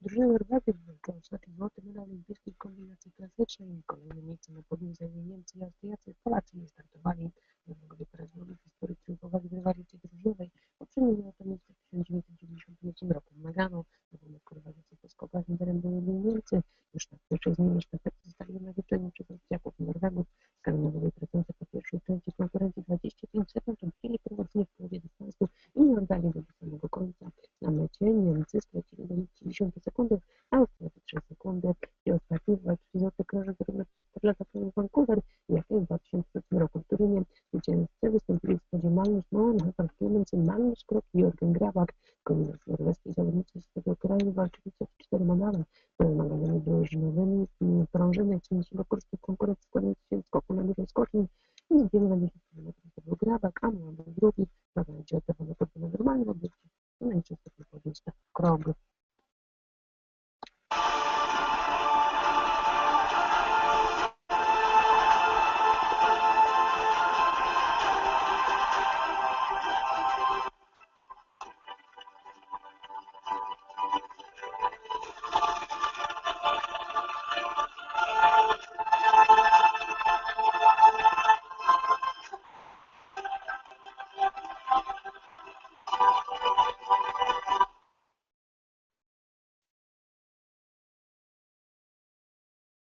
Drużyna Norwegii wywalczyła ostatni złoty medal olimpijski w kombinacji klasycznej. Kolejne miejsce na podium zajęli Niemcy i Austriacy. Polacy nie startowali. Norwegowie po raz drugi w historii triumfowali w rywalizacji drużynowej. Poprzednio miało to miejsce w 1998 roku w Nagano. Natomiast rywalizacji po skokach liderem byli Niemcy. Już na pierwszej zmianie sztafety zostali nawiedzeni przez Austriaków i Norwegów. Skandynavowie tracący po pierwszej części konkurencji 25 sekund odbili prowadzenie w połowie dystansu i nie oddali go do samego końca. Na mecie Niemcy stracili do 10 sekundy, Austriacy 3 sekundy i ostatni walczyli krążek 4 lata temu w Vancouver, jak i w 2003 roku w Turynie. Zwycięzcy wystąpili w składzie Moen, Harald Clemency, Magnus Krok i Jürgen Grabak. Kombinacji norweskiej zawodnicy z tego kraju walczyli co cztery medale. Nagranymi drużynowymi prążyny trzeciego kursu konkurencji składający się skoku na dużej skoczni i z biegu na 10 km to był Grabak, a był drugi, prowadzi oddawane na normalnym кроби